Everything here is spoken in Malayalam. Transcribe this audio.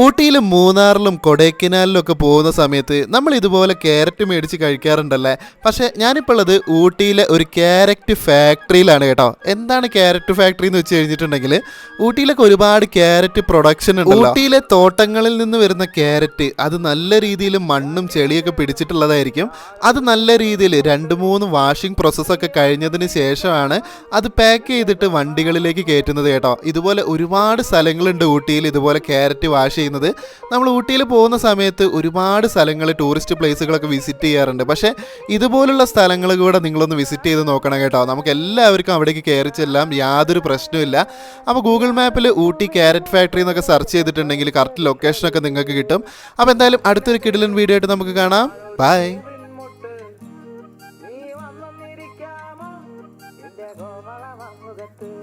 ഊട്ടിയിലും മൂന്നാറിലും കൊടൈക്കനാലിലും ഒക്കെ പോകുന്ന സമയത്ത് നമ്മൾ ഇതുപോലെ ക്യാരറ്റ് മേടിച്ച് കഴിക്കാറുണ്ടല്ലേ? പക്ഷേ ഞാനിപ്പോൾ ഉള്ളത് ഊട്ടിയിലെ ഒരു ക്യാരറ്റ് ഫാക്ടറിയിലാണ് കേട്ടോ. എന്താണ് ക്യാരറ്റ് ഫാക്ടറി എന്ന് വെച്ച് കഴിഞ്ഞിട്ടുണ്ടെങ്കിൽ ഊട്ടിയിലൊക്കെ ഒരുപാട് ക്യാരറ്റ് പ്രൊഡക്ഷൻ ഉണ്ട് ഊട്ടിയിലെ തോട്ടങ്ങളിൽ നിന്ന് വരുന്ന ക്യാരറ്റ് അത് നല്ല രീതിയിൽ മണ്ണും ചെളിയൊക്കെ പിടിച്ചിട്ടുള്ളതായിരിക്കും. അത് നല്ല രീതിയിൽ രണ്ട് മൂന്ന് വാഷിംഗ് പ്രോസസ്സൊക്കെ കഴിഞ്ഞതിന് ശേഷമാണ് അത് പാക്ക് ചെയ്തിട്ട് വണ്ടികളിലേക്ക് കയറ്റുന്നത് കേട്ടോ. ഇതുപോലെ ഒരുപാട് സ്ഥലങ്ങളുണ്ട് ഊട്ടിയിൽ ഇതുപോലെ ക്യാരറ്റ് വാഷ് ചെയ്യുന്നത്. നമ്മൾ ഊട്ടിയിൽ പോകുന്ന സമയത്ത് ഒരുപാട് സ്ഥലങ്ങൾ ടൂറിസ്റ്റ് പ്ലേസുകളൊക്കെ വിസിറ്റ് ചെയ്യാറുണ്ട്. പക്ഷേ ഇതുപോലുള്ള സ്ഥലങ്ങൾ കൂടെ നിങ്ങളൊന്ന് വിസിറ്റ് ചെയ്ത് നോക്കണം കേട്ടോ. നമുക്ക് എല്ലാവർക്കും അവിടേക്ക് കയറി ചെല്ലാം യാതൊരു പ്രശ്നവുമില്ല. അപ്പോൾ ഗൂഗിൾ മാപ്പിൽ ഊട്ടി ക്യാരറ്റ് ഫാക്ടറി എന്നൊക്കെ സെർച്ച് ചെയ്തിട്ടുണ്ടെങ്കിൽ കറക്റ്റ് ലൊക്കേഷനൊക്കെ നിങ്ങൾക്ക് കിട്ടും. അപ്പോൾ എന്തായാലും അടുത്തൊരു കിടിലൻ വീഡിയോ ആയിട്ട് നമുക്ക് കാണാം. ബൈ മുഖത്ത്